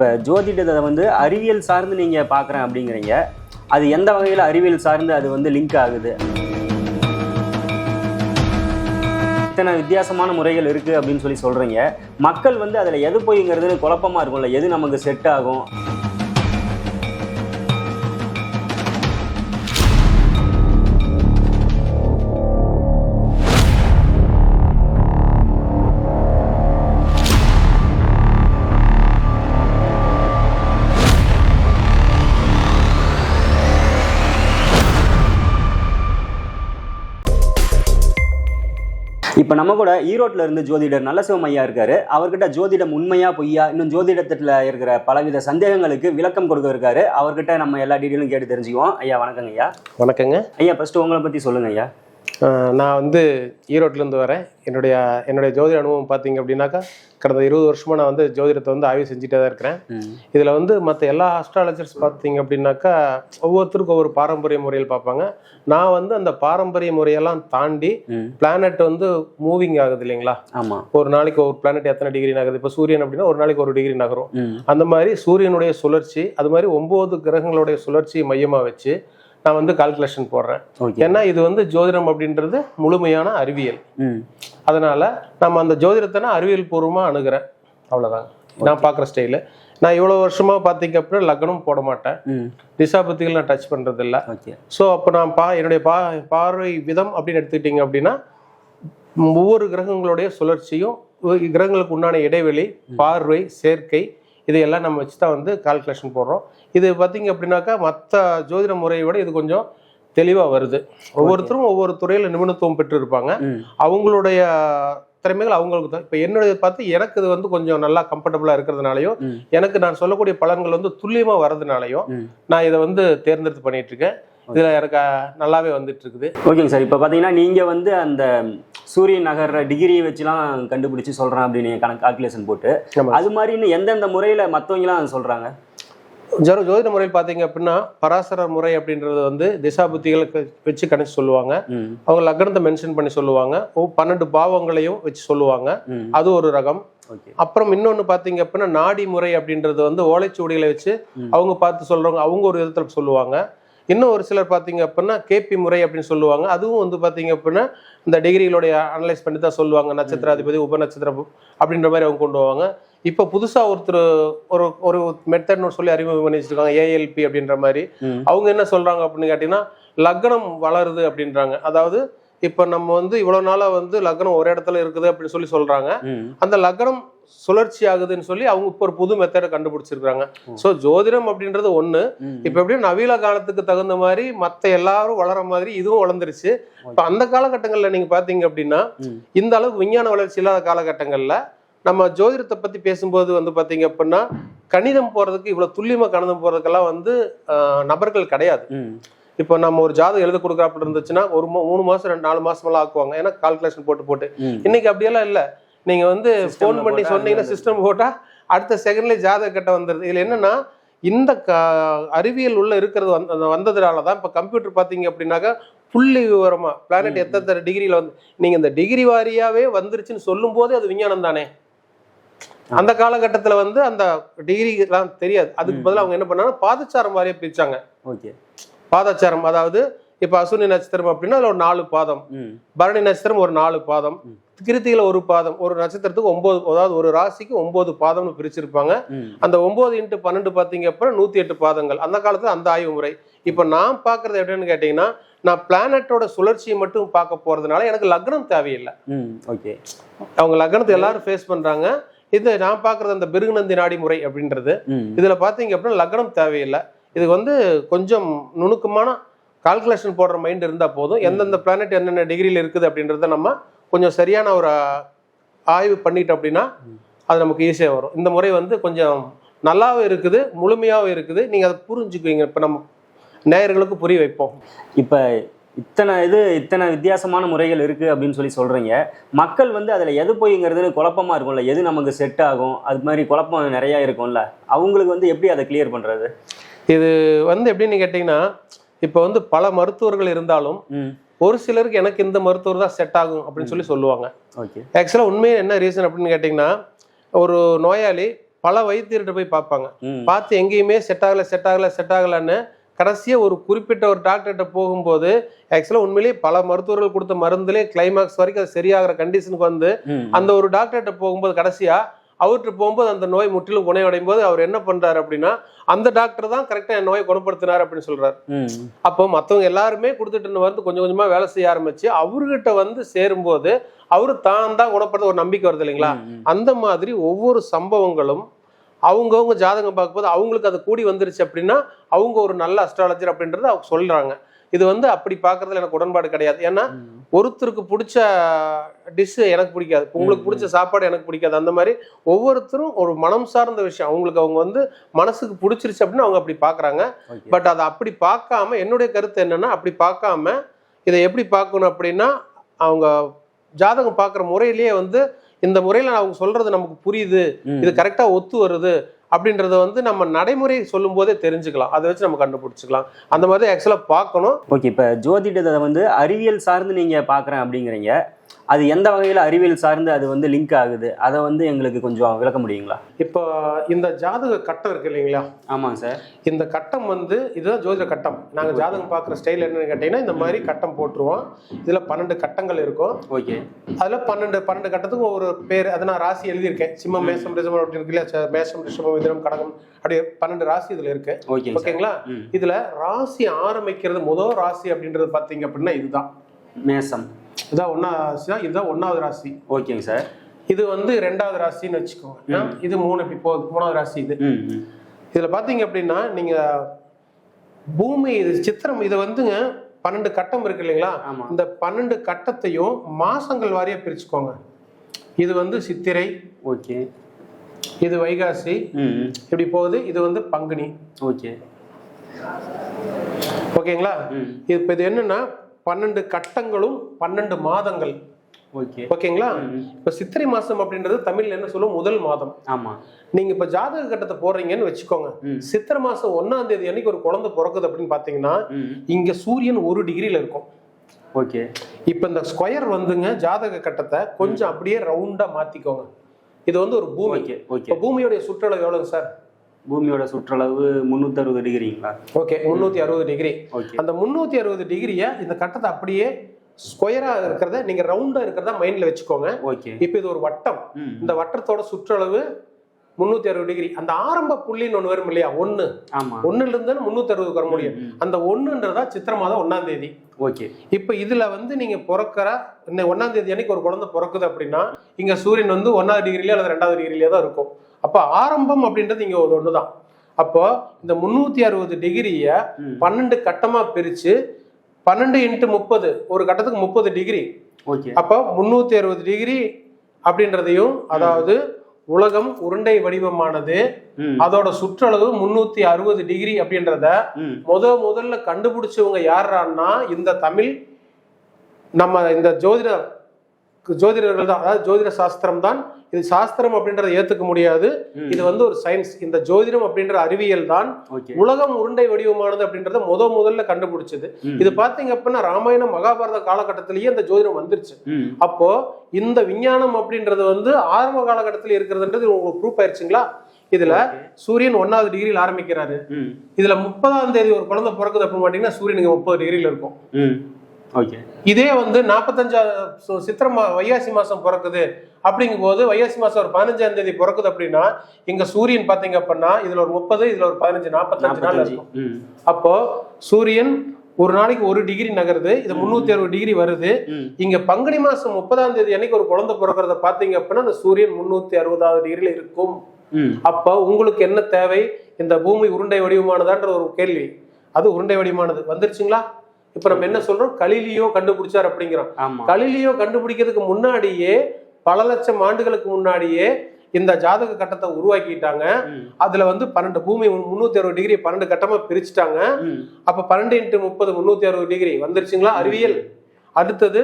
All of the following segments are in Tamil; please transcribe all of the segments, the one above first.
இப்போ ஜோதிடத்தை வந்து அறிவியல் சார்ந்து நீங்கள் பார்க்குறேன் அப்படிங்கிறீங்க. அது எந்த வகையில் அறிவியல் சார்ந்து அது வந்து லிங்க் ஆகுது? இத்தனை வித்தியாசமான முறைகள் இருக்குது அப்படின்னு சொல்லி சொல்கிறீங்க மக்கள் வந்து அதில் எது போய்ங்கிறதுன்னு குழப்பமாக இருக்கும்ல. எது நமக்கு செட் ஆகும்? இப்போ நம்ம கூட ஈரோட்டில் இருந்து ஜோதிடர் நல்லசிவம் ஐயா இருக்காரு. அவர்கிட்ட ஜோதிடம் உண்மையா பொய்யா இன்னும் ஜோதிடத்தில் இருக்கிற பலவித சந்தேகங்களுக்கு விளக்கம் கொடுக்க இருக்காரு. அவர்கிட்ட நம்ம எல்லா டீட்டெயிலும் கேட்டு தெரிஞ்சுக்குவோம். ஐயா வணக்கங்க ஐயா. வணக்கங்க. ஐயா ஃபர்ஸ்ட் உங்களை பற்றி சொல்லுங்க ஐயா. நான் வந்து ஈரோட்டிலேருந்து வரேன். என்னுடைய என்னுடைய ஜோதிட அனுபவம் பார்த்தீங்க அப்படின்னாக்கா கடந்த இருபது வருஷமாக நான் வந்து ஜோதிடத்தை வந்து ஆய்வு செஞ்சுட்டே தான் இருக்கிறேன். இதில் வந்து மற்ற எல்லா அஸ்ட்ராலஜர்ஸ் பார்த்தீங்க அப்படின்னாக்கா ஒவ்வொருத்தருக்கும் ஒவ்வொரு பாரம்பரிய முறையில் பார்ப்பாங்க. நான் வந்து அந்த பாரம்பரிய முறையெல்லாம் தாண்டி பிளானட் வந்து மூவிங் ஆகுது இல்லைங்களா? ஆமாம் ஒரு நாளைக்கு ஒரு பிளானட் எத்தனை டிகிரி நகருது? இப்போ சூரியன் அப்படின்னா ஒரு நாளைக்கு ஒரு டிகிரி நகரும். அந்த மாதிரி சூரியனுடைய சுழற்சி அது மாதிரி ஒன்பது கிரகங்களுடைய சுழற்சியை மையமாக வச்சு நான் வந்து கால்குலேஷன் போடுறேன். ஏன்னா இது வந்து ஜோதிடம் அப்படின்றது முழுமையான அறிவியல். அதனால நம்ம அந்த ஜோதிடத்தை நான் அறிவியல் பூர்வமாக அணுகிறேன். அவ்வளோதாங்க நான் பார்க்குற ஸ்டைலு நான் இவ்வளோ வருஷமா பார்த்தீங்க அப்படின்னா லக்னம் போட மாட்டேன். திசாபத்திகள் நான் டச் பண்ணுறது இல்லை ஓகே ஸோ அப்போ நான் பா என்னுடைய பா பார்வை விதம் அப்படின்னு எடுத்துக்கிட்டிங்க அப்படின்னா ஒவ்வொரு கிரகங்களுடைய சுழற்சியும் கிரகங்களுக்கு உண்டான இடைவெளி பார்வை சேர்க்கை இதையெல்லாம் நம்ம வச்சு தான் வந்து கால்குலேஷன் போடுறோம். இது பார்த்தீங்க அப்படின்னாக்கா மற்ற ஜோதிட முறையை விட இது கொஞ்சம் தெளிவாக வருது. ஒவ்வொருத்தரும் ஒவ்வொரு துறையில் நிபுணத்துவம் பெற்று இருப்பாங்க அவங்களுடைய திறமைகள் அவங்களுக்கு தான். இப்போ என்னுடைய பார்த்து எனக்கு இது வந்து கொஞ்சம் நல்லா கம்ஃபர்டபுளாக இருக்கிறதுனாலையும் எனக்கு நான் சொல்லக்கூடிய பலன்கள் வந்து துல்லியமாக வர்றதுனாலையும் ம். நான் இதை வந்து தேர்ந்தெடுத்து பண்ணிட்டு இருக்கேன். இதில் எனக்கு நல்லாவே வந்துட்டு இருக்குது ஓகேங்க சார். இப்போ பார்த்தீங்கன்னா நீங்கள் வந்து அந்த சூரியன் நகர்ற டிகிரியை வச்சுலாம் கண்டுபிடிச்சி சொல்கிறேன் அப்படின்னு கணக்கு கால்குலேஷன் போட்டு. அது மாதிரி இன்னும் எந்தெந்த முறையில் மற்றவங்களாம் சொல்கிறாங்க ஜோ ஜோதிட முறையில் பார்த்தீங்க அப்படின்னா பராசர முறை அப்படின்றது வந்து திசா புத்திகளுக்கு வச்சு கணிச்சு சொல்லுவாங்க. அவங்க லக்னத்தை மென்ஷன் பண்ணி சொல்லுவாங்க. பன்னெண்டு பாவங்களையும் வச்சு சொல்லுவாங்க. அது ஒரு ரகம். அப்புறம் இன்னொன்று பார்த்தீங்க அப்படின்னா நாடி முறை அப்படின்றது வந்து ஓலைச்சுவடிகளை வச்சு. அவங்க பார்த்து சொல்றவங்க அவங்க ஒரு விதத்தில் சொல்லுவாங்க. இன்னும் ஒரு சிலர் பார்த்தீங்க அப்படின்னா கேபி முறை அப்படின்னு சொல்லுவாங்க. அதுவும் வந்து பார்த்தீங்க அப்படின்னா இந்த டிகிரிகளுடைய அனலைஸ் பண்ணி தான் சொல்லுவாங்க. நட்சத்திராதிபதி உப நட்சத்திரம் அப்படின்ற மாதிரி அவங்க கொண்டு போவாங்க இப்போ புதுசாக ஒருத்தர் ஒரு ஒரு மெத்தட்னு சொல்லி அறிமுகம் பண்ணி வச்சிருக்காங்க ஏஎல்பி அப்படின்ற மாதிரி. அவங்க என்ன சொல்றாங்க அப்படின்னு கேட்டிங்கன்னா லக்னம் வளருது அப்படின்றாங்க. அதாவது இப்போ நம்ம வந்து இவ்வளோ நாளாக வந்து லக்னம் ஒரு இடத்துல இருக்குது அப்படின்னு சொல்லி சொல்றாங்க. ம். அந்த லக்னம் சுழற்சி ஆகுதுன்னு சொல்லி அவங்க இப்போ ஒரு புது மெத்தடை கண்டுபிடிச்சிருக்காங்க ஸோ ஜோதிடம் அப்படின்றது ஒன்று இப்போ எப்படியும் நவீன காலத்துக்கு தகுந்த மாதிரி மற்ற எல்லாரும் வளர மாதிரி இதுவும் வளர்ந்துருச்சு. இப்போ அந்த காலகட்டங்களில் நீங்கள் பார்த்தீங்க அப்படின்னா இந்த அளவுக்கு விஞ்ஞான வளர்ச்சி இல்லாத காலகட்டங்களில் நம்ம ஜோதிடத்தை பற்றி பேசும்போது வந்து பார்த்தீங்க அப்படின்னா கணிதம் போகிறதுக்கு இவ்வளோ துல்லியமாக கணிதம் போகிறதுக்கெல்லாம் வந்து நபர்கள் கிடையாது. இப்போ நம்ம ஒரு ஜாதகம் எழுத கொடுக்குறாப்புல இருந்துச்சுன்னா ஒரு மூணு மாதம் ரெண்டு நாலு மாசமெல்லாம் ஆக்குவாங்க. ஏன்னா கால்குலேஷன் போட்டு போட்டு. இன்னைக்கு அப்படியெல்லாம் இல்லை. நீங்க வந்து ஃபோன் பண்ணி சொன்னீங்கன்னா சிஸ்டம் போட்டா அடுத்த செகண்ட்லேயே ஜாதக கட்ட வந்துடுது இதுல என்னன்னா இந்த க அறிவியல் உள்ள இருக்கிறது அந்த வந்ததுனால தான் இப்போ கம்ப்யூட்டர் பார்த்தீங்க அப்படின்னாக்கா புள்ளி விவரமா பிளானட். எத்தனை டிகிரியில் வந்து நீங்க இந்த டிகிரி வாரியாவே வந்துருச்சுன்னு சொல்லும் போதே அது விஞ்ஞானம் தானே? அந்த காலகட்டத்துல வந்து அந்த டிகிரி எல்லாம் தெரியாது. அதுக்கு ம். பதிலா அவங்க என்ன பண்ணாங்க பாதச்சாரம் வாரியா பிரிச்சாங்க. ஓகே. பாதச்சாரம் அதாவது இப்போ அசுனி நட்சத்திரம் அப்படின்னா அதுல ஒரு நாலு பாதம். பரணி நட்சத்திரம் ஒரு நாலு பாதம். கிருத்தியில ஒரு பாதம் ஒரு நட்சத்திரத்துக்கு ஒன்பது அதாவது ஒரு ராசிக்கு ஒன்பது பாதம்னு பிரிச்சிருப்பாங்க. அந்த ஒன்பது இன்ட்டு பன்னெண்டு பார்த்தீங்க அப்புறம் நூத்தி எட்டு பாதங்கள். அந்த காலத்துல அந்த ஆய்வு முறை. இப்போ நான் பார்க்கறது எப்படின்னு கேட்டிங்கன்னா நான் பிளானட்டோட சுழற்சியை மட்டும் பார்க்க போறதுனால எனக்கு லக்னம் தேவையில்லை. ஓகே. அவங்க லக்னத்தை எல்லாரும் ஃபேஸ் பண்றாங்க. இது நான் பார்க்கறது அந்த பிருகுநந்தி நாடி முறை அப்படின்றது. இதுல பார்த்தீங்க அப்படின்னா லக்னம் தேவையில்லை. இது வந்து கொஞ்சம் நுணுக்கமான கால்குலேஷன் போடுற மைண்ட் இருந்தா போதும். எந்தெந்த பிளானட் என்னென்ன டிகிரியில் இருக்குது அப்படின்றத நம்ம கொஞ்சம் சரியான ஒரு ஆய்வு பண்ணிட்டோம் அப்படின்னா அது நமக்கு ஈஸியாக வரும். இந்த முறை வந்து கொஞ்சம் நல்லாவும் இருக்குது முழுமையாகவும் இருக்குது. நீங்கள் அதை புரிஞ்சுக்குவீங்க. இப்போ நம்ம நேயர்களுக்கு புரிய வைப்போம். இப்போ இத்தனை இது இத்தனை வித்தியாசமான முறைகள் இருக்கு அப்படின்னு சொல்லி சொல்றீங்க. மக்கள் வந்து அதுல எது போய்ங்கிறதுன்னு குழப்பமா இருக்கும்ல. எது நமக்கு செட் ஆகும்? அது மாதிரி குழப்பம் நிறைய இருக்கும்ல. அவங்களுக்கு வந்து எப்படி அதை கிளியர் பண்றது? இது வந்து எப்படின்னு கேட்டிங்கன்னா இப்போ வந்து பல மருத்துவர்கள் இருந்தாலும் ஒரு சிலருக்கு எனக்கு இந்த மருத்துவர் தான் செட் ஆகும் அப்படின்னு சொல்லி சொல்லுவாங்க ஓகே ஆக்சுவலாக உண்மையே என்ன ரீசன் அப்படின்னு கேட்டிங்கன்னா ஒரு நோயாளி பல வைத்தியர்கிட்ட போய் பார்ப்பாங்க. பார்த்து எங்கேயுமே செட் ஆகல செட் ஆகல செட் ஆகலன்னு கடைசியா ஒரு குறிப்பிட்ட ஒரு டாக்டர்கிட்ட போகும்போது ஆக்சுவலாக உண்மையிலேயே பல மருத்துவர்கள் கொடுத்த மருந்துலேயே கிளைமாக்ஸ் வரைக்கும் அது சரியாகிற கண்டிஷனுக்கு வந்து. அந்த ஒரு டாக்டர்கிட்ட போகும்போது கடைசியா அவர்கிட்ட போகும்போது அந்த நோய் முற்றிலும் குணமடையும் போது அவர் என்ன பண்றாரு அப்படின்னா அந்த டாக்டர் தான் கரெக்டா என் நோயை குணப்படுத்தினார் அப்படின்னு சொல்றாரு. அப்போ மற்றவங்க எல்லாருமே கொடுத்துட்டு வந்து கொஞ்சம் கொஞ்சமா வேலை செய்ய ஆரம்பிச்சு அவர்கிட்ட வந்து சேரும்போது அவரு தான் தான் குணப்படுத்த ஒரு நம்பிக்கை வருது இல்லைங்களா. அந்த மாதிரி ஒவ்வொரு சம்பவங்களும் அவங்கவுங்க ஜாதகம் பார்க்கும்போது அவங்களுக்கு அது கூடி வந்துருச்சு அப்படின்னா அவங்க ஒரு நல்ல அஸ்ட்ராலஜர் அப்படின்றத அவங்க சொல்றாங்க இது வந்து அப்படி பார்க்கறதுல எனக்கு உடன்பாடு கிடையாது. ஏன்னா. ஒருத்தருக்கு பிடிச்ச டிஷ் எனக்கு பிடிக்காது. உங்களுக்கு பிடிச்ச சாப்பாடு எனக்கு பிடிக்காது. அந்த மாதிரி ஒவ்வொருத்தரும் ஒரு மனம் சார்ந்த விஷயம். அவங்களுக்கு அவங்க வந்து மனசுக்கு பிடிச்சிருச்சு அப்படின்னு அவங்க அப்படி பார்க்கறாங்க. பட் அதை அப்படி பார்க்காம என்னுடைய கருத்து என்னன்னா அப்படி பார்க்காம இதை எப்படி பார்க்கணும் அப்படின்னா அவங்க ஜாதகம் பார்க்குற முறையிலேயே வந்து இந்த முறையில் அவங்க சொல்றது நமக்கு புரியுது. இது கரெக்டா ஒத்து வருது. அப்படின்றத வந்து நம்ம நடைமுறை சொல்லும் போதே தெரிஞ்சுக்கலாம். அதை வச்சு நம்ம கண்டுபிடிச்சிக்கலாம். அந்த மாதிரி ஆக்சுவலாக பார்க்கணும். ஓகே இப்போ ஜோதிடத்தை வந்து அறிவியல் சார்ந்து நீங்கள் பார்க்குறேன் அப்படிங்கிறீங்க. அது எந்த வகையில் அறிவியல் சார்ந்து அது வந்து லிங்க் ஆகுது? அதை வந்து எங்களுக்கு கொஞ்சம் விளக்க முடியுங்களா? இப்போ இந்த ஜாதக கட்டம் இருக்கு இல்லைங்களா? ஆமாங்க சார். இந்த கட்டம் வந்து இதுதான் ஜோதிட கட்டம். நாங்கள் ஜாதகம் பார்க்குற ஸ்டைல் என்னன்னு கேட்டிங்கன்னா இந்த மாதிரி கட்டம் போட்டுருவோம். இதில் பன்னெண்டு கட்டங்கள் இருக்கும். ஓகே. அதில் பன்னெண்டு பன்னெண்டு கட்டத்துக்கும் ஒரு பேர் அதை நான் ராசி எழுதியிருக்கேன். சிம்மம் மேசம் ரிஷபம் அப்படி இருக்கு இல்லையா? மேஷம் ரிஷபம் மிதுனம் கடகம் அப்படி பன்னெண்டு ராசி இதில் இருக்கு. சார். ஓகேங்களா. இதுல ராசி ஆரம்பிக்கிறது முதல் ராசி அப்படின்றது பார்த்தீங்க அப்படின்னா இதுதான். மேசம் இதான் ஒன்னா ராசி தான் இதுதான் ஒன்னாவது ராசி. ஓகேங்க சார். இது வந்து ரெண்டாவது ராசின்னு வச்சுக்கோங்க. இது மூணு இப்படி போகுது. மூணாவது ராசி இது. இதுல பாத்தீங்க அப்படின்னா நீங்க பூமி இது சித்திரம் இது வந்துங்க பன்னெண்டு கட்டம் இருக்கு இல்லைங்களா. இந்த பன்னெண்டு கட்டத்தையும் மாசங்கள் வாரியா பிரிச்சுக்கோங்க. இது வந்து சித்திரை ஓகே. இது வைகாசி இப்படி போகுது. இது வந்து பங்குனி. ஓகே. ஓகேங்களா? இப்போ இது என்னன்னா பன்னெண்டு கட்டங்களும் பன்னெண்டு மாதங்கள். ஓகே ஓகேங்களா. இப்போ சித்திரை மாசம் அப்படின்றது தமிழ்ல என்ன சொல்லுவோம்? முதல் மாதம். ஆமாம் நீங்க இப்ப ஜாதக கட்டத்தை போடுறீங்கன்னு வச்சுக்கோங்க. சித்திரை மாசம் ஒன்னாம் தேதி அன்னைக்கு ஒரு குழந்தை பிறக்குது அப்படின்னு பாத்தீங்கன்னா இங்க சூரியன் ஒரு டிகிரில இருக்கும். ஓகே இப்ப இந்த ஸ்கொயர் வந்துங்க ஜாதக கட்டத்தை கொஞ்சம் அப்படியே ரவுண்டா மாத்திக்கோங்க. இது வந்து ஒரு பூமி. ஓகே ஓகே இப்ப பூமியோடைய சுற்றளவு எவ்வளவு சார்? பூமியோட சுற்றளவு முந்நூற்றறுபது டிகிரிங்களா? ஓகே முன்னூத்தி அறுபது டிகிரி. அந்த முன்னூத்தி அறுபது டிகிரியை இந்த கட்டத்தை அப்படியே ஸ்கொயரா இருக்கிறத நீங்க ரவுண்டா இருக்கிறதா மைண்ட்ல வச்சுக்கோங்க. ஓகே. இப்ப இது ஒரு வட்டம். இந்த வட்டத்தோட சுற்றளவு முன்னூத்தி அறுபது டிகிரி. அந்த ஆரம்ப புள்ளின்னு ஒண்ணு வரும் இல்லையா? ஒண்ணு. ஆமாம் ஒண்ணுல இருந்து முன்னூத்தி அறுபதுக்கு வர முடியும். அந்த ஒண்ணுன்றதா சித்திரை மாதம் ஒன்னாம் தேதி. ஓகே. இப்ப இதுல வந்து நீங்க பிறக்கிற இந்த ஒன்னாம் தேதி அன்னைக்கு ஒரு குழந்தை பிறக்குது அப்படின்னா இங்க சூரியன் வந்து ஒன்னாவது டிகிரிலயோ அல்லது ரெண்டாவது டிகிரிலயோ தான் இருக்கும். அப்ப ஆரம்பம் அப்படின்றது இங்க ஒரு ஒண்ணுதான். அப்போ இந்த முன்னூத்தி அறுபது டிகிரிய பன்னெண்டு கட்டமா பிரிச்சு பன்னெண்டு இன்ட்டு முப்பது ஒரு கட்டத்துக்கு முப்பது டிகிரி ஓகே. அப்போ முன்னூத்தி அறுபது டிகிரி அப்படின்றதையும் அதாவது உலகம் உருண்டை வடிவமானது அதோட சுற்றளவு முன்னூத்தி அறுபது டிகிரி அப்படின்றத முத முதல்ல கண்டுபிடிச்சவங்க யாரான்னா இந்த தமிழ் நம்ம இந்த ஜோதிட ஜோதிடர்கள் தான் அதாவது ஜோதிட சாஸ்திரம் தான் இது சாஸ்திரம் அப்படின்றத ஏத்துக்க முடியாது. இது வந்து ஒரு சயின்ஸ் இந்த ஜோதிடம் அப்படின்ற அறிவியல் தான் உலகம் உருண்டை வடிவமானது அப்படின்றத முத முதல்ல கண்டுபிடிச்சது. இது பாத்தீங்க அப்படின்னா ராமாயணம் மகாபாரத காலகட்டத்திலேயே இந்த ஜோதிடம் வந்துருச்சு. அப்போ இந்த விஞ்ஞானம் அப்படின்றது வந்து ஆரம்ப காலகட்டத்தில் இருக்கிறதுன்றது உங்களுக்கு ப்ரூஃப் ஆயிடுச்சுங்களா இதுல. சூரியன் ஒன்னாவது டிகிரியில் ஆரம்பிக்கிறாரு. இதுல முப்பதாம் தேதி ஒரு குழந்தை பிறக்குது அப்படின்னு பாத்தீங்கன்னா சூரியனுக்கு முப்பது டிகிரில இருக்கும். ஓகே. இதே வந்து நாற்பத்தஞ்சா சு- சித்திரை மா வைகாசி மாசம் பிறக்குது அப்படிங்கும் போது வைகாசி மாசம் ஒரு பதினஞ்சாம் தேதி பிறக்குது அப்படின்னா இங்க சூரியன் பாத்தீங்க அப்படின்னா இதுல ஒரு முப்பது இதுல ஒரு பதினஞ்சு நாற்பத்தஞ்சு நாள் இருக்கும். அப்போ சூரியன் ஒரு நாளைக்கு ஒரு டிகிரி நகருது இது முன்னூத்தி அறுபது டிகிரி வருது. இங்க பங்குனி மாசம் முப்பதாம் தேதி அன்னைக்கு ஒரு குழந்தை பிறக்கிறத பாத்தீங்க அப்படின்னா அந்த சூரியன் முன்னூத்தி அறுபதாவது டிகிரில இருக்கும். அப்போ உங்களுக்கு என்ன தேவை? இந்த பூமி உருண்டை வடிவமானதான்ற ஒரு கேள்வி. அது உருண்டை வடிவமானது. வந்துருச்சுங்களா? இப்ப நம்ம என்ன சொல்றோம்? கலிலியோ கண்டுபிடிச்சார் அப்படிங்கிறோம். கலிலியோ கண்டுபிடிக்கிறதுக்கு முன்னாடியே பல லட்சம் ஆண்டுகளுக்கு முன்னாடியே இந்த ஜாதக கட்டத்தை உருவாக்கிட்டாங்க. அதுல வந்து பன்னெண்டு பூமி முன்னூத்தி அறுபது டிகிரி பன்னெண்டு கட்டமா பிரிச்சுட்டாங்க. அப்ப பன்னெண்டு இன்ட்டு முப்பது முன்னூத்தி அறுபது டிகிரி. வந்துருச்சுங்களா? அறிவியல். அடுத்தது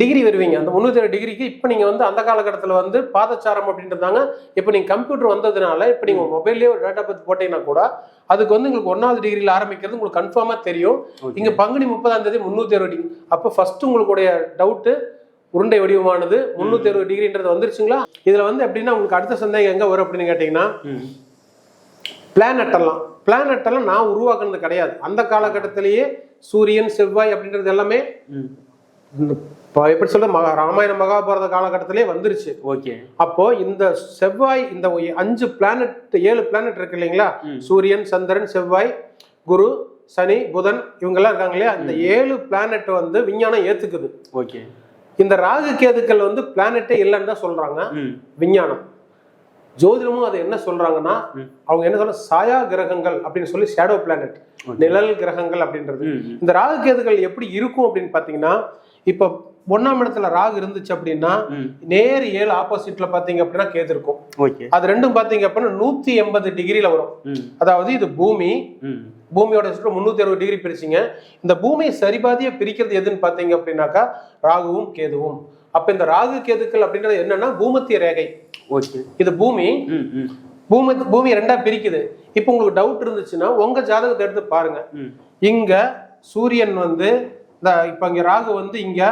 டிகிரி வருவீங்க. அந்த முந்நூற்றி டிகிரிக்கு இப்போ நீங்கள் வந்து அந்த காலகட்டத்தில் வந்து பாதச்சாரம் அப்படின்றதாங்க இப்போ நீங்கள் கம்ப்யூட்டர் வந்ததுனால இப்போ நீங்கள் மொபைல்லேயே ஒரு டேட்டா பற்றி போட்டீங்கன்னா கூட அதுக்கு வந்து உங்களுக்கு ஒன்றாவது டிகிரியில் ஆரம்பிக்கிறது உங்களுக்கு கன்ஃபார்மாக தெரியும். இங்கே பங்குனி முப்பதாம் தேதி முந்நூற்றி அறுபது டிகிரி அப்போ ஃபர்ஸ்ட் உங்களுடைய டவுட்டு உருண்டை வடிவமானது. முன்னூத்தி அறுபது டிகிரின்றது வந்துருச்சுங்களா? இதுல வந்து எப்படின்னா உங்களுக்கு அடுத்த சந்தேகம் எங்க வரும் அப்படின்னு கேட்டீங்கன்னா ம். பிளானட் எல்லாம் பிளானட் எல்லாம் நான் உருவாக்குனது கிடையாது. அந்த காலகட்டத்திலேயே சூரியன் செவ்வாய் அப்படின்றது எல்லாமே ம். இந்த ப- எப்படி சொல்ற மகா ராமாயண மகாபாரத காலகட்டத்திலே வந்துருச்சு ஓகே அப்போ இந்த செவ்வாய் இந்த அஞ்சு பிளானட் ஏழு பிளானட் இருக்கு இல்லைங்களா. சூரியன் சந்திரன் செவ்வாய் குரு சனி புதன் இவங்கெல்லாம் இருக்காங்க இல்லையா இந்த ஏழு பிளானட் வந்து விஞ்ஞானம் ஏத்துக்குது ஓகே இந்த ராகு கேதுக்கள் வந்து பிளானட்டே இல்லைன்னு தான் சொல்றாங்க விஞ்ஞானம் ஜோதிடமும் அது என்ன சொல்றாங்கன்னா. அவங்க என்ன சொல்ற சாயா கிரகங்கள் அப்படின்னு சொல்லி ஷேடோ பிளானட். நிழல் கிரகங்கள் அப்படின்றது. இந்த ராகு கேதுகள் எப்படி இருக்கும் அப்படின்னு பாத்தீங்கன்னா இப்ப ஒண்ணாம் இடத்துல ராகு இருந்துச்சு அப்படின்னா நேர் ஏழு ஆப்போசிட்ல பாத்தீங்க அப்படின்னா கேது இருக்கும். ஓகே. அது ரெண்டும் பாத்தீங்க அப்படின்னா நூத்தி எண்பது டிகிரில வரும். அதாவது இது பூமி. பூமியோட சுற்று முந்நூத்தி அறுபது டிகிரி பிரிச்சிங்க. இந்த பூமியை சரிபாதியா பிரிக்கிறது எதுன்னு பாத்தீங்க அப்படின்னாக்கா ராகுவும் கேதுவும். அப்ப இந்த ராகு கேதுக்கள் அப்படின்றது என்னன்னா பூமத்திய ரேகை. ஓகே. இது பூமி. பூமி பூமி ரெண்டா பிரிக்குது. இப்போ உங்களுக்கு டவுட் இருந்துச்சுன்னா உங்க ஜாதகத்தை எடுத்து பாருங்க. இங்க சூரியன் வந்து இந்த இப்ப இங்க ராகு வந்து இங்க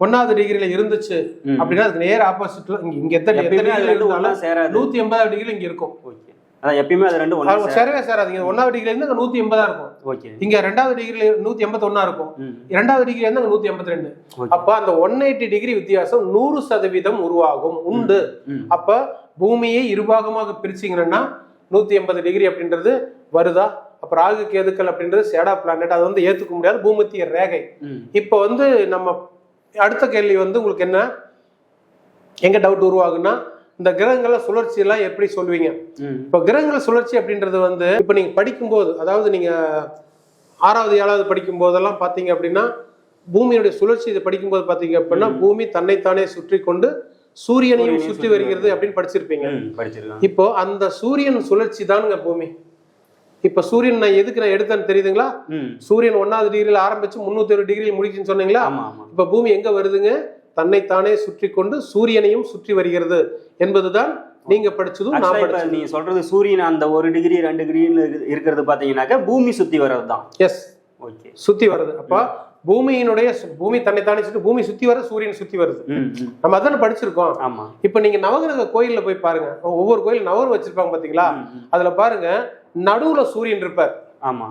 ஒன்னாவது டிகிரில இருந்துச்சு. அப்படின்னா அதுக்கு நேர் ஆப்போசிட்ல இங்க இங்க எத்தனை எத்தனை நூத்தி எண்பதாவது டிகிரி இங்க இருக்கும். ஓகே. அதான் எப்பயுமே அது அது சேராது. சேரவே சேராது. ஒன்னாவது டிகிரி இருந்து அங்க நூத்தி எண்பதா இருக்கும். ஓகே. இங்க ரெண்டாவது டிகிரில நூத்தி எண்பத்தி ஒன்னா இருக்கும். ம். இரண்டாவது டிகிரி வந்து அங்க நூத்தி எண்பத்தி ரெண்டு. அப்ப அந்த ஒன் எயிட்டி டிகிரி வித்தியாசம் நூறு சதவீதம் உருவாகும். உண்டு. அப்ப பூமியை இருபாகமாக பிரிச்சீங்கன்னா நூத்தி எண்பது டிகிரி அப்படின்றது வருதா? அப்ப ராகு கேதுக்கள் அப்படின்றது சேடா பிளானட் அது வந்து ஏத்துக்க முடியாது பூமத்திய ரேகை. இப்போ வந்து நம்ம அடுத்த கேள்வி வந்து உங்களுக்கு என்ன? எங்க டவுட் உருவாகுன்னா இந்த கிரகங்கள சுழற்சி எல்லாம் எப்படி சொல்லுவீங்க? இப்போ கிரகங்கள் சுழற்சி அப்படின்றது வந்து இப்போ நீங்க படிக்கும்போது அதாவது நீங்க ஆறாவது ஏழாவது படிக்கும் போதெல்லாம் பாத்தீங்க அப்படின்னா பூமியுடைய சுழற்சி இதை படிக்கும்போது பாத்தீங்க அப்படின்னா பூமி தன்னைத்தானே சுற்றி கொண்டு சூரியனையும் சுற்றி வருகிறது அப்படின்னு படிச்சிருப்பீங்க. இப்போ அந்த சூரியன் சுழற்சி தானுங்க பூமி. இப்ப சூரியன் நான் எதுக்கு நான் எடுத்தேன்னு தெரியுதுங்களா? சூரியன் ஒன்னாவது டிகிரியில ஆரம்பிச்சு முன்னூத்தி ஒரு டிகிரியில் முடிக்குன்னு சொன்னீங்களா இப்ப பூமி எங்க வருதுங்க? தன்னைத்தானே சுற்றி கொண்டு சூரியனையும் சுற்றி வருகிறது என்பதுதான் நீங்க படிச்சதும் நான் படிச்சதும். நீங்க சொல்றது சூரியன் அந்த ஒரு டிகிரி ரெண்டு டிகிரின்னு இருக்கிறது பாத்தீங்கன்னாக்கா பூமி சுத்தி வர்றது தான் எஸ் ஓகே சுத்தி வருது அப்ப பூமியினுடைய பூமி தன்னைத்தானே சுற்றி பூமி சுத்தி வர சூரியன் சுத்தி வருது. நம்ம அதானே படிச்சிருக்கோம். ஆமா. இப்ப நீங்க நவகிரக கோயில்ல போய் பாருங்க. ஒவ்வொரு கோயில் நவர் வச்சிருப்பாங்க பாத்தீங்களா. அதுல பாருங்க நடுவுல சூரியன் இருப்பார். ஆமா.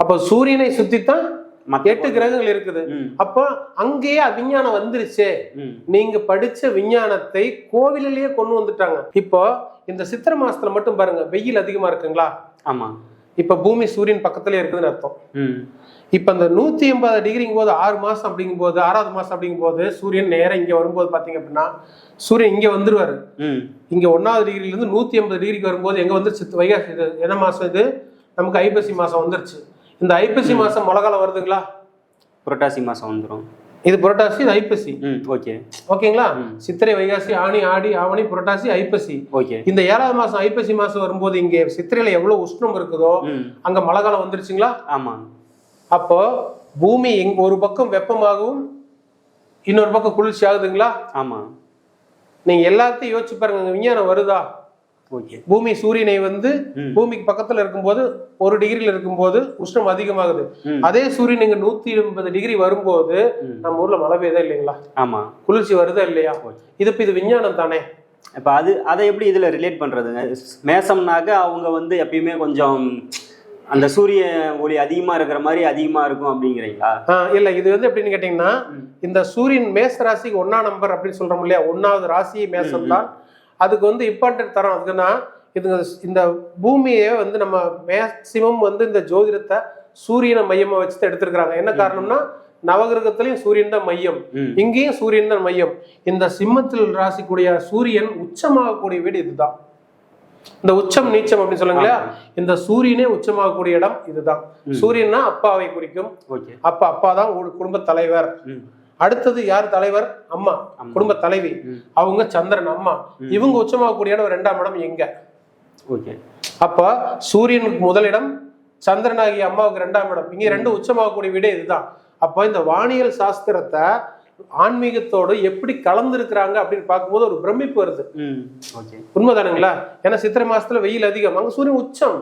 அப்ப சூரியனை சுத்தித்தான் எட்டு கிரகங்கள் இருக்குது. அப்போ அங்கேயே விஞ்ஞானம் வந்துருச்சே. நீங்க படிச்ச விஞ்ஞானத்தை கோவிலிலேயே கொண்டு வந்துட்டாங்க. இப்போ இந்த சித்திரை மாசத்துல மட்டும் பாருங்க வெயில் அதிகமா இருக்குங்களா? ஆமா. இப்ப பூமி சூரியன் பக்கத்துல இருக்குதுன்னு அர்த்தம். ம். இப்ப இந்த நூத்தி எண்பது டிகிரிங்கும் போது ஆறு மாசம் அப்படிங்கும் போது ஆறாவது மாசம் அப்படிங்கும் போது சூரியன் நேரம் இங்க வரும்போது பாத்தீங்க அப்படின்னா சூரியன் இங்க வந்துருவாரு. ம். இங்க ஒன்னாவது டிகிரில இருந்து நூத்தி எண்பது டிகிரிக்கு வரும்போது எங்க வந்துருச்சு? வைகாசி இது என்ன மாசம் இது? நமக்கு ஐப்பசி மாசம் வந்துருச்சு. இந்த ஐப்பசி மாசம் மழை காலம் வருதுங்களா? புரட்டாசி மாசம் வந்துரும். இது புரட்டாசி இது ஐப்பசி ஓகே. ஓகேங்களா. சித்திரை வைகாசி ஆணி ஆடி ஆவணி புரட்டாசி ஐப்பசி. ஓகே. இந்த ஏழாவது மாசம் ஐப்பசி மாசம் வரும்போது இங்க சித்திரையில எவ்வளவு உஷ்ணம் இருக்குதோ அங்க மழை காலம் வந்துருச்சுங்களா? ஆமா. அப்போ பூமி எங்க ஒரு பக்கம் வெப்பமாகவும் இன்னொரு பக்கம் குளிர்ச்சி ஆகுதுங்களா ஆமா. நீங்க எல்லாத்தையும் யோசிச்சு பாருங்க விஞ்ஞானம் வருதா? பூமி சூரியனை வந்து. பூமிக்கு பக்கத்துல இருக்கும்போது ஒரு டிகிரில இருக்கும்போது உஷ்ணம் அதிகமாகுது. அதே சூரியன் இங்க நூத்தி எண்பது டிகிரி வரும்போது. நம்ம ஊர்ல மழை பெய்யுதா இல்லைங்களா? ஆமா. குளிர்ச்சி வருதா இல்லையா. இது இது விஞ்ஞானம் தானே? இப்போ அது அதை எப்படி இதுல ரிலேட் பண்றதுங்க? மேசம்னாக்க அவங்க வந்து எப்பயுமே கொஞ்சம் அந்த சூரிய ஒளி அதிகமா இருக்கிற மாதிரி அதிகமா இருக்கும் அப்படிங்கிறீங்களா? இல்ல இது வந்து எப்படின்னு கேட்டீங்கன்னா. இந்த சூரியன் மேச ராசிக்கு ஒன்னா நம்பர் அப்படின்னு சொல்றோம் இல்லையா? ஒன்னாவது ராசி மேசம் தான் அதுக்கு வந்து இம்பார்ட்டன்ட் தரோம் அதுக்குன்னா இது இந்த பூமியை வந்து நம்ம மேக்சிமம் வந்து இந்த ஜோதிடத்தை சூரியனை மையமா வச்சு தான் எடுத்திருக்கிறாங்க. என்ன காரணம்னா நவகிரகத்திலையும் சூரியன் தான் மையம். இங்கேயும் சூரியன் தான் மையம். இந்த சிம்மத்தில் ராசிக்கூடிய சூரியன் உச்சமாகக்கூடிய வீடு இதுதான். இந்த உச்சம் நீச்சம் அப்படின்னு சொல்லுங்க இல்லையா? இந்த சூரியனே உச்சமாகக்கூடிய இடம் இதுதான். சூரியன்னா அப்பாவை குறிக்கும். அப்ப அப்பா தான் ஒரு குடும்ப தலைவர். அடுத்தது யார் தலைவர்? அம்மா. குடும்ப தலைவி. அவங்க சந்திரன் அம்மா. இவங்க உச்சமாகக்கூடிய இடம் ரெண்டாம் இடம் எங்க? ஓகே. அப்ப சூரியனுக்கு முதலிடம் சந்திரனாகிய அம்மாவுக்கு ரெண்டாம் இடம். இங்க ரெண்டு உச்சமாகக்கூடிய வீடே இதுதான். அப்போ இந்த வானியல் சாஸ்திரத்தை ஆன்மீகத்தோடு எப்படி கலந்துருக்கிறாங்க அப்படின்னு பார்க்கும்போது ஒரு பிரமிப்பு வருது. உண்மைதானுங்களா? ஏன்னா சித்திரை மாசத்துல வெயில் அதிகம். அங்க சூரியன் உச்சம்.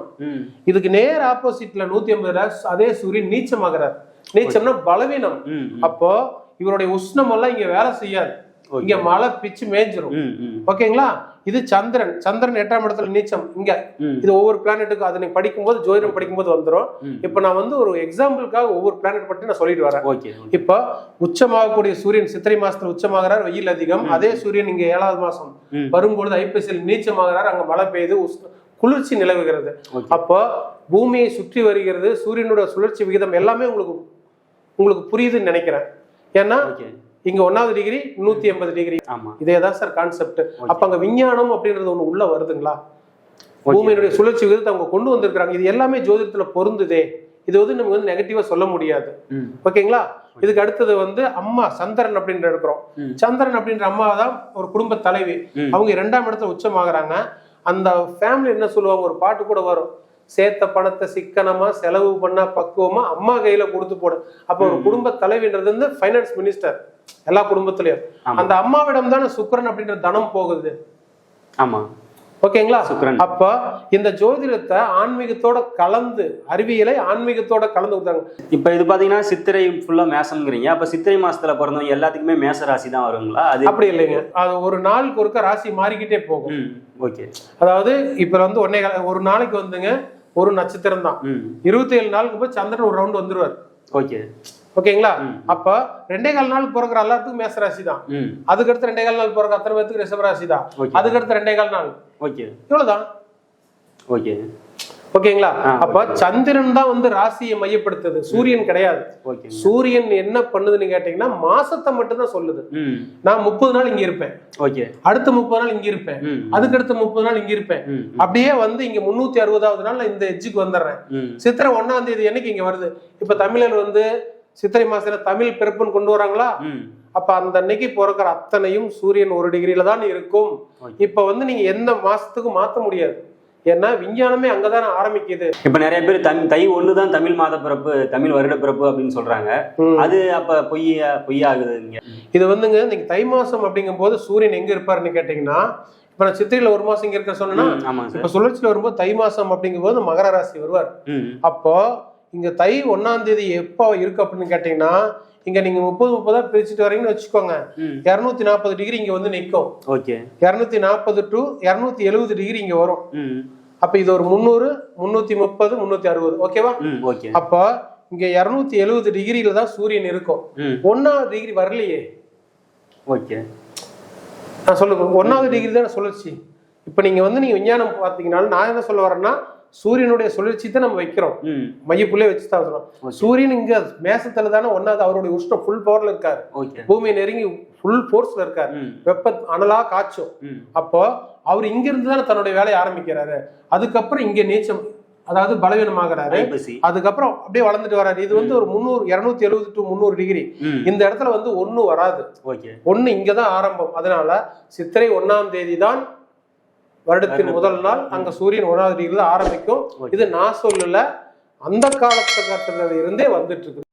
இதுக்கு நேர் ஆப்போசிட்ல நூத்தி ஐம்பது அதே சூரியன் நீச்சமாகிறார். நீச்சம்னா பலவீனம். அப்போ இவருடைய உஷ்ணம் எல்லாம் இங்க வேலை செய்யாது. இங்க மழை பிச்சு மேய்ஞ்சிரும். ஓகேங்களா? இது சந்திரன். சந்திரன் எட்டாம் இடத்துல நீச்சம். இங்க. இது ஒவ்வொரு பிளானட்டுக்கும் அதை நீங்க படிக்கும்போது ஜோதிடம் படிக்கும்போது வந்துரும். ம். இப்போ நான் வந்து ஒரு எக்ஸாம்பிளுக்காக ஒவ்வொரு பிளானட் பற்றி நான் சொல்லிட்டு வரேன். ஓகே இப்போ உச்சமாகக்கூடிய சூரியன் சித்திரை மாசத்துல உச்சமாகிறார் வெயில் அதிகம். அதே சூரியன் இங்க ஏழாவது மாசம். வரும்பொழுது ஐப்பசியில் நீச்சமாகிறார். அங்க மழை பெய்யுது குளிர்ச்சி நிலவுகிறது. அப்போ பூமியை சுற்றி வருகிறது. சூரியனோட சுழற்சி விகிதம் எல்லாமே உங்களுக்கு உங்களுக்கு புரியுதுன்னு நினைக்கிறேன். ஏன்னா இங்க ஒன்னாவது டிகிரி நூத்தி எண்பது டிகிரி ஆமா. இதே தான் சார் கான்செப்ட் அப்ப அங்க விஞ்ஞானம் அப்படின்றது ஒண்ணு உள்ள வருதுங்களா. பூமியினுடைய சுழற்சி விகிதத்தை அவங்க கொண்டு வந்திருக்காங்க இது எல்லாமே ஜோதிடத்துல பொருந்துதே. இது வந்து நம்ம வந்து நெகட்டிவா சொல்ல முடியாது. ஓகேங்களா இதுக்கு அடுத்தது வந்து அம்மா சந்திரன் அப்படின்ற இருக்கிறோம். சந்திரன் அப்படின்ற அம்மா தான் ஒரு குடும்ப தலைவி. அவங்க இரண்டாம் இடத்துல உச்சமாகறாங்க. அந்த ஃபேமிலி என்ன சொல்லுவாங்க? ஒரு பாட்டு கூட வரும். சேர்த்த பணத்தை சிக்கனமா செலவு பண்ணா பக்குவமா அம்மா கையில கொடுத்து போடு. அப்ப ஒரு குடும்ப தலைவின்றது வந்து ஃபைனான்ஸ் மினிஸ்டர் எல்லா குடும்பத்திலயும். அந்த அம்மாவிடம் தானே சுக்கிரன் அப்படின்ற தனம் போகுது. ஆமா. ஓகேங்களா? சுக்கிரன். அப்ப இந்த ஜோதிடத்தை ஆன்மீகத்தோட கலந்து அறிவியலை ஆன்மீகத்தோட கலந்து கொடுத்தாங்க. இப்போ இது பாத்தீங்கன்னா சித்திரை ஃபுல்லா மேசம்ங்கிறீங்க. அப்ப சித்திரை மாசத்துல பிறந்தவங்க எல்லாத்துக்குமே மேச ராசி தான் வருங்களா? அது அப்படி இல்லைங்க. அது ஒரு நாளுக்கு ஒருக்க ராசி மாறிக்கிட்டே போகும். ஓகே. அதாவது இப்ப வந்து ஒன்னே ஒரு நாளைக்கு வந்துங்க ஒரு நட்சத்திரம் தான். இருபத்தி ஏழு நாளுக்கு போய் சந்திரன் ஒரு ரவுண்ட் வந்துருவார். ஓகே. ஓகேங்களா. அப்ப ரெண்டே கால் நாள் பிறக்கிற எல்லாத்துக்கும் மேச ராசி தான் அதுக்கடுத்து ரெண்டே கால் நாள் பிறக்க அத்தனை பேத்துக்கு ரிஷப ராசி தான். அதுக்கடுத்து ரெண்டே கால் நாள். ஓகே. இவ்வளவுதான். ஓகே. ஓகேங்களா? அப்ப சந்திரன் தான் வந்து ராசியை மையப்படுத்துது. சூரியன் கிடையாது. ஓகே. சூரியன் என்ன பண்ணுதுன்னு கேட்டீங்கன்னா மாசத்தை மட்டும் தான் சொல்லுது. நான் முப்பது நாள் இங்க இருப்பேன். ஓகே. அடுத்த முப்பது நாள் இங்க இருப்பேன். ம் அதுக்கடுத்த முப்பது நாள் இங்க இருப்பேன். அப்படியே வந்து இங்க முன்னூத்தி அறுபதாவது நாள் இந்த எட்ஜுக்கு வந்துடுறேன். சித்திரை ஒண்ணாம் தேதி என்னைக்கு இங்க வருது? இப்ப தமிழர் வந்து சித்திரை மாசத்துல தமிழ் பிறப்புன்னு கொண்டு வராங்களா? அப்ப அந்த அன்னைக்கு பிறக்கிற அத்தனையும் சூரியன் ஒரு டிகிரியில தான் இருக்கும். இப்ப வந்து நீங்க எந்த மாசத்துக்கும் மாத்த முடியாது. ஏன்னா விஞ்ஞானமே அங்கதானே ஆரம்பிக்குது. இப்ப நிறைய பேர் தமிழ் தை ஒன்று தான் தமிழ் மாத பிறப்பு தமிழ் வருட பிறப்பு அப்படின்னு சொல்றாங்க. அது அப்ப பொய்யா பொய்யாகுது இது வந்துங்க நீங்க தை மாசம் அப்படிங்கும் போது சூரியன் எங்க இருப்பாருன்னு கேட்டீங்கன்னா இப்ப நான் சித்திரையில ஒரு மாசம் இங்க இருக்க சொன்னா இப்ப சுழற்சியில வரும்போது தை மாசம் அப்படிங்கும் போது மகர ராசி வருவார். அப்போ இங்க தை ஒன்னாம் தேதி எப்போ இருக்கு அப்படின்னு கேட்டீங்கன்னா இங்க நீங்க முப்பது முப்பதா பிரிச்சுட்டு வரீங்கன்னு வச்சுக்கோங்க. இருநூத்தி நாற்பது டிகிரி இங்க வந்து நிற்கும் ஓகே. இருநூத்தி நாற்பது டு இருநூத்தி எழுபது டிகிரி இங்க வரும். அப்ப இது ஒரு முந்நூறு முன்னூத்தி முப்பது முன்னூத்தி அறுபது. ஓகேவா ஓகே. அப்போ இங்க இருநூத்தி எழுபது டிகிரியில தான் சூரியன் இருக்கும். ம். ஒன்னாவது டிகிரி வரலையே. ஓகே. நான் சொல்லுங்க ஒன்னாவது டிகிரி தான் சுழற்சி இப்ப நீங்க வந்து நீங்க விஞ்ஞானம் பார்த்தீங்கன்னாலும் நான் என்ன சொல்ல வரேன்னா சூரியனுடைய சுழற்சி தான் நம்ம வைக்கிறோம். மையப்புள்ளே வச்சு தான் Okay. சூரியன் இங்க மேசத்துல தானே ஒன்னாவது அவருடைய உஷ்ணம் ஃபுல் பவர்ல இருக்காரு. பூமியை நெருங்கி ஃபுல் ஃபோர்ஸ்ல இருக்காரு. வெப்ப அனலா காய்ச்சும் அப்போ அவர் இங்க இருந்து தானே தன்னுடைய வேலையை ஆரம்பிக்கிறாரு. அதுக்கப்புறம் இங்க நீச்சம் அதாவது பலவீனமாகறாரு. அதுக்கப்புறம் அப்படியே வளர்ந்துட்டு வராரு. இது வந்து ஒரு முந்நூறு இருநூத்தி எழுபது டு முந்நூறு டிகிரி இந்த இடத்துல வந்து ஒண்ணு வராது. ஒண்ணு இங்கதான் ஆரம்பம். அதனால சித்திரை ஒண்ணாம் தேதி தான் வருடத்தின் முதல் நாள் அங்க சூரியன் ஒன்றாவது டிகிரில ஆரம்பிக்கும். இது நான் சொல்லல. அந்த காலத்துல இருந்தே வந்துட்டு இருக்கு.